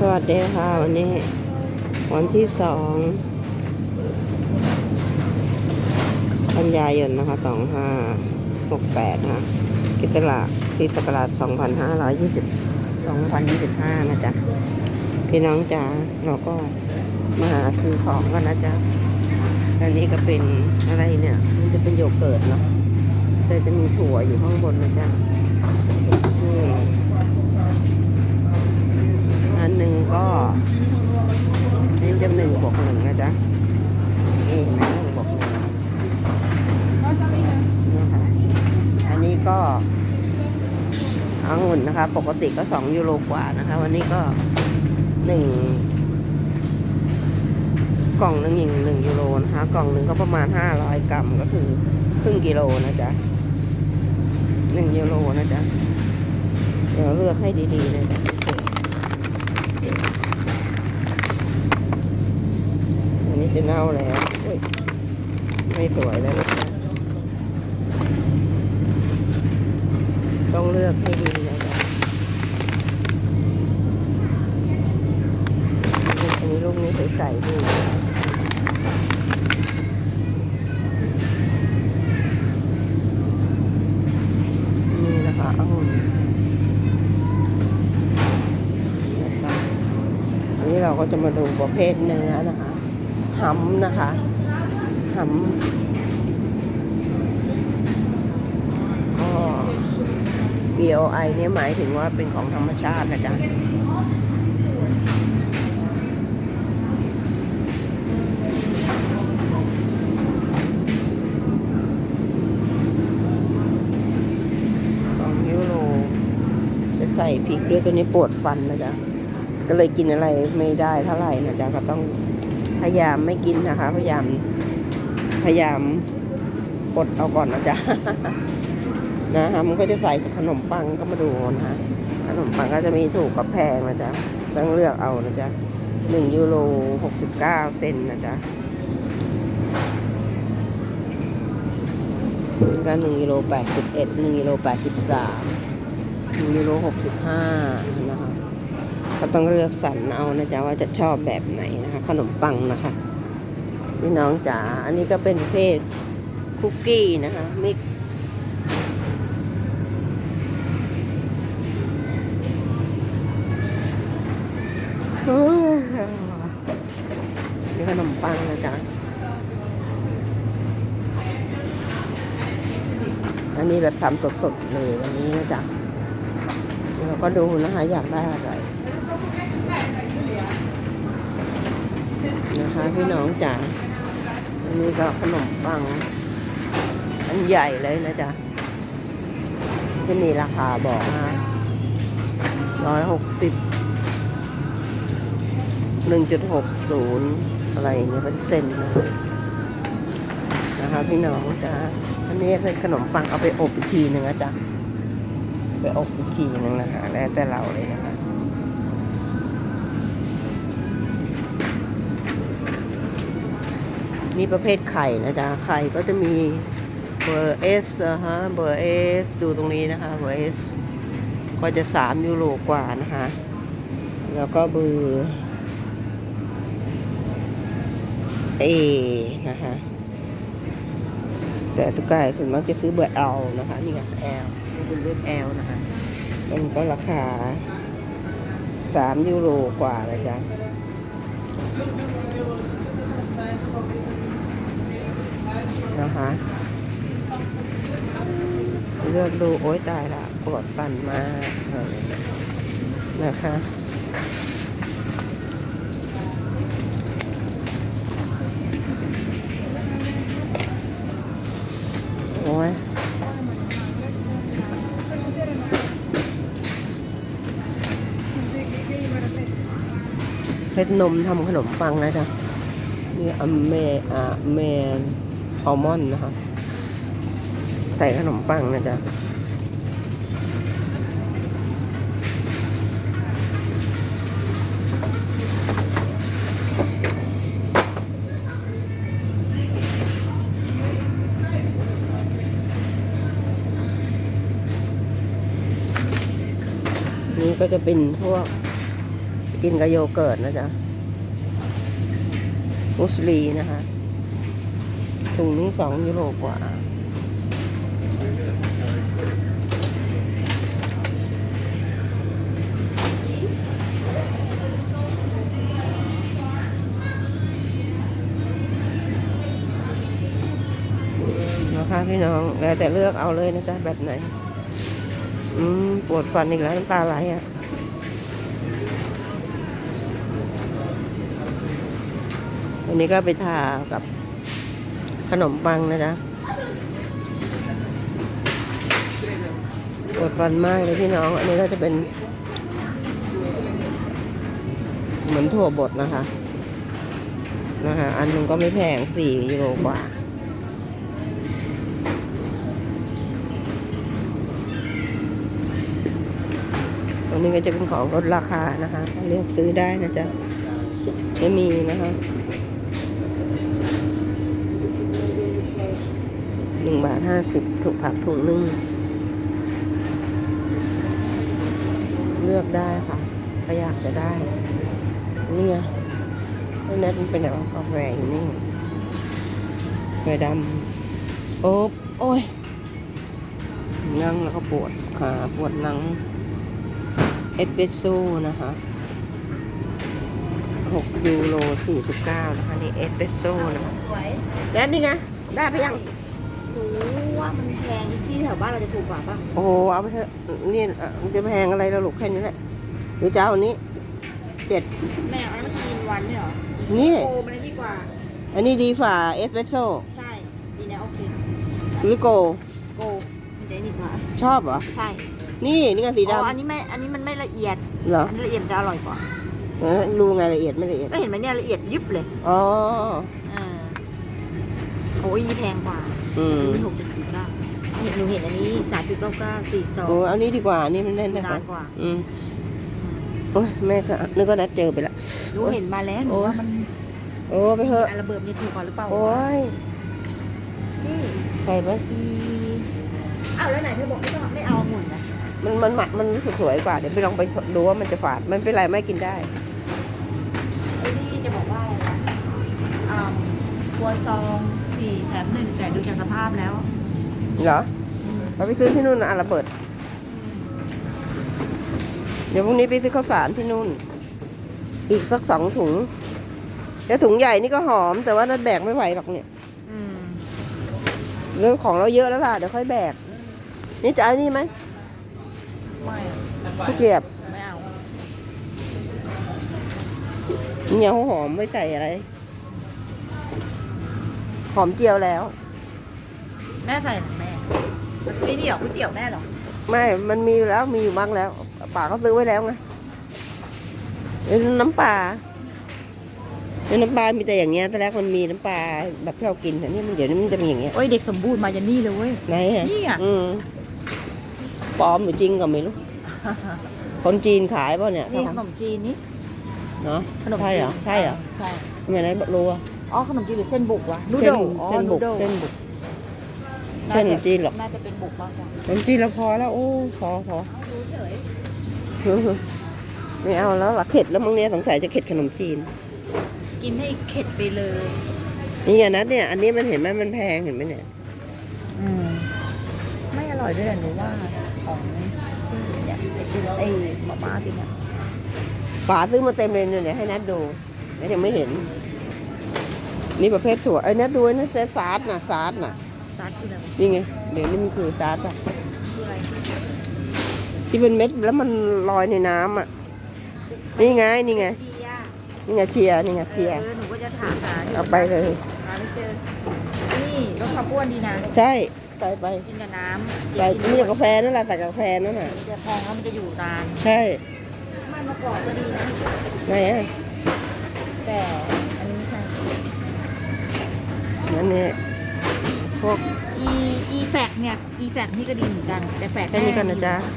สวัสดีค่ะวันนี้ วันที่สองกันยายนนะคะสองห้าหกแปดนะคะกิตลาศีสกราชสองพันห้าร้อยยี่สิบสองพันยี่สิบห้านะจ๊ะ พี่น้องจ๋าเราก็มาหาซื้อของกันนะจ๊ะอันนี้ก็เป็นอะไรเนี่ย มันจะเป็นโยเกิร์ตเนาะแต่จะมีถั่วอยู่ข้างบนนะจ๊ะนี่อันหนึ่ง ก็นี่จะหนึ่งบวกหนึ่งนะจ๊ะนี่เห็นไหมหนึ่งบวกหนึ่งนี่ค่ะอันนี้ก็องุ่นนะคะ ปกติก็สองยูโรกว่านะคะ วันนี้ก็หนึ่งกล่องหนึ่งอย่างหนึ่งยูโรนะคะกล่องหนึ่งก็ประมาณห้าร้อยกรัมก็คือครึ่งกิโลนะจ๊ะหนึ่งยูโรนะจ๊ะ เดี๋ยวเลือกให้ดีๆนะจ๊ะอันนี้จะ เน่าแล้ว ไม่สวยแล้วนะต้องเลือกให้ดีนะจ๊ะอันนี้ลูกนี้ใสๆดีนี่นะคะองุ่นนะคะอันนี้เราก็จะมาดูประเภทเนื้อนะคะ หำนะคะหำก็ BOI เนี่ยหมายถึงว่าเป็นของธรรมชาตินะจ๊ะสองยูโรจะใส่พริกด้วยตัวนี้ปวดฟันนะจ๊ะ ก็เลยกินอะไรไม่ได้เท่าไหร่นะจ๊ะ ก็ต้อง ยายามไม่กินนะคะ พยายาม พยายามกดเอาก่อนนะจ๊ะนะคะมันก็จะใส่กับขนมปังก็มาดูนะคะขนมปังก็จะมีถูกกับแพงนะจ๊ะต้องเลือกเอานะจ๊ะหนึ่งยูโรหกสิบเก้าเซนนะจ๊ะก็หนึ่งกิโลแปดสิบเอ็ดหนึ่งกิโลแปดสิบสามหนึ่งกิโลหกสิบห้านะคะ ก็ต้องเลือกสรรเอานะจ๊ะว่าจะชอบแบบไหนนะคะ ขนมปังนะคะพี่น้องจ๋าอันนี้ก็เป็นประเพศคุกกี้นะคะมิกซ์นี่ขนมปังนะจ๊ะอันนี้แบบทำสดๆเลยวันนี้นะจ๊ะเราก็ดูนะคะอยากได้อะไร นะคะพี่น้องจ๋า อันนี้ก็ขนมปัง อันใหญ่เลยนะจ๊ะจะมีราคาบอกนะร้อยหกสิบหนึ่งจุดหกศูนย์อะไรอย่างเงี้ยเป็นเซนนะคะนะคะพี่น้องจ้าอันนี้เป็นขนมปังเอาไปอบอีกทีหนึ่งนะจ๊ะไปอบอีกทีหนึ่งนะคะแล้วแต่เราเลยนะ นี่ประเภทไข่นะจ๊ะ ไข่ก็จะมีเบอร์เอสนะฮะ เบอร์เอส ดูตรงนี้นะคะ เบอร์เอส ก็จะสามยูโรกว่านะคะ แล้วก็เบอร์เอนะคะแต่ทุกกายส่วนมากจะซื้อเบอร์ L นะคะ นี่ไง L นี่เป็นรุ่น L นะคะ มันก็ราคาสามยูโรกว่านะจ๊ะ นะคะ เลือกดู โอ๊ยตายละปวดฟันมากนะคะโอ้ยเพชรนมทำขนมปังนะจ๊ะนี่อเมอเมน อัลมอนด์นะคะ ใส่ขนมปังนะจ๊ะนี่ก็จะเป็นพวกกินกับโยเกิร์ตนะจ๊ะมุสลีนะคะ ถุงนี้สองยูโรกว่า นะคะพี่น้องแล้วแต่เลือกเอาเลยนะจ๊ะ แบบไหน อืม ปวดฟันอีกแล้วน้ำตาไหลอะอันนี้ก็ไปทากับ ขนมปังนะจ๊ะปวดฟันมากเลยพี่น้อง อันนี้ก็จะเป็น เหมือนถั่วบดนะคะ นะคะ อันนึงก็ไม่แพงสี่ยูโรกว่าตรงนี้ก็จะเป็นของลดราคานะคะ เลือกซื้อได้นะจ๊ะไม่มีนะคะหนึ่ งบาทห้าสิบถูกผักถุงหนึ่งเลือกได้ค่ะถ้าอยากจะได้ นี่ไงไอ้นัทมันเป็นแบบกาแฟอยู่นี่กาแฟดำโอ๊บโอ้ย นั่งแล้วก็ปวดขาปวดหลัง เอสเปรสโซ่นะคะ6ยูโร49นะคะนี่เอสเปรสโซ่นะคะสวยแล้วนี่ไงได้ไปยัง หนูว่ามันแพงที่แถวบ้านเราจะถูกกว่าป่ะโอ้โหเอาไปเถอะนี่เอ่อมันจะแพงอะไรแล้วลูกแค่นี้แหละหรือจะเอาอันนี้เจ็ด แม่เอาอันนั้นมันกินวันเนี่ยเหรอนี่ โกมันได้ดีกว่า อันนี้ดีฝ่าเอสเปรสโซ่ใช่ดีนะโอเคหรือโกโกมันจะดีกว่าชอบเหรอ ใช่นี่นี่ก็สีอ๋ออันดำนี้ไม่อันนี้มันไม่ละเอียดเหรออันนี้ละเอียดมันจะอร่อยกว่าเออรู้ไงละเอียดไม่ละเอียดก็เห็นไหมเนี่ยละเอียดยิบเลยอ๋ออ่าโอ้ยแพงกว่า อืมอันนี้หกจุดสี่เก้าเห็นหนูเห็นอันนี้สามจุดเก้าเก้าสี่สองโอ้เอานี้ดีกว่าอันนี้มันแน่นนะนาคะนกว่าอืมโอ้ยแม่ก็นึกว่านัดเจอไปละ หนูเห็นมาแล้วหนูโอ้ยว่ามันโอ้ไปเถอะ อันระเบิดเนี่ยถูกกว่าหรือเปล่าโอ้ยนี่ใส่ไหมอีอ้าวแล้วไหนเธอบอกไม่ต้องไม่เอาหมุนนะมันมันหมักมันรู้สึกสวยกว่าเดี๋ยวไปลองไปดูว่ามันจะฝาด มันเป็นไรไม่กินได้ ไอ้นี่จะบอกว่าอะไรนะอ่า ครัวซองสี่แถมหนึ่งแต่ดูจากสภาพแล้ว เหรอเราไปซื้อที่นู่นนะอะระเบิด เดี๋ยวพรุ่งนี้ไปซื้อข้าวสารที่นู่น อีกสักสองถุง แต่ถุงใหญ่นี่ก็หอม แต่ว่านัดแบกไม่ไหวหรอกเนี่ยอืมเรื่องของเราเยอะแล้วล่ะ เดี๋ยวค่อยแบก นี่จะเอานี่ไหมไม่อะข้าวเกรียบไม่เอา เนี่ยหัวหอมไม่ใส่อะไร หอมเจียวแล้ว แม่ใส่หรือแม่ไอ้นี่เหรอก๋วยเตี๋ยวแม่เหรอไม่ มันมีอยู่แล้วมีอยู่มั้งแล้วป่าเขาซื้อไว้แล้วไงเอ้ยน้ำปลาเอ้ยน้ำปลา มีแต่อย่างเงี้ยแต่แรกมันมีน้ำปลาแบบที่เรากินแต่นี่มันเดี๋ยวนี้มันจะมีอย่างเงี้ยโอ้ยเด็กสมบูรณ์มายันนี่เลยเว้ยไหนอะนี่อะอืมปลอมหรือจริงก็ไม่รู้ คนจีนขายป่ะเนี่ยนี่ขนมจีนนี่เนาะขนมใช่จีนเหรอใช่เหรอใช่ทำไมไหนบอกรู้อะ อ๋อขนมจีนหรือเส้นบุกวะนูเส้โดนอ๋อเส้นนูบุกโดเส้นบุกน่าเส้นขนจะมจีนหรอก น่าจะเป็นบุกมากกว่าขนมจีนเราพอแล้ว โอ้พอพอเอาดูเฉยไม่เอาแล้วล่ะเข็ดแล้วมั้งเนี่ยสงสัยจะเข็ดขนมจีน กินให้เข็ดไปเลยนี่ไงนัดเนี่ย อันนี้มันเห็นไหมมันแพงเห็นไหมเนี่ย อืมไม่อร่อยด้วยแหละหนูว่าของเนี่ยไอ้ติไอ้มาม่าติเนี่ยฝาซื้อมาเต็มเลยเนี่ยเดี๋ยวให้นัดดูนัดยังไม่เห็น นี่ประเภทถั่วไอ้นัดดูไอ้นั่นซาร์ดน่ะซาร์ดน่ะซัดคืออะไรนี่ไงเดี๋ยวนี้มันคือซาร์ดอะคืออะไรที่เป็นเม็ดแล้วมันลอยในน้ำอะนี่ไงนี่ไงดีอะนี่ไงเชียร์นี่ไงเชียร์เออหนูก็จะถามหายู่เอาไปเลยหาไม่เจอนี่ลดความอ้วนดีนะใช่ใส่ไปกินกับน้ำใส่กินนี่กาแฟนั่นแหละใส่กาแฟนั่นน่ะจะพองแล้วมันจะอยู่นานใช่มันมะกอกก็ดีนะไหนอะแต่อันนี้ไม่ใช่ นั่นเนี่ยพวกอีอีแฟกเนี่ยอีแฟกนี่ก็ดีเหมือนกันแต่แฟกแค่นี้กันนะจ๊ะ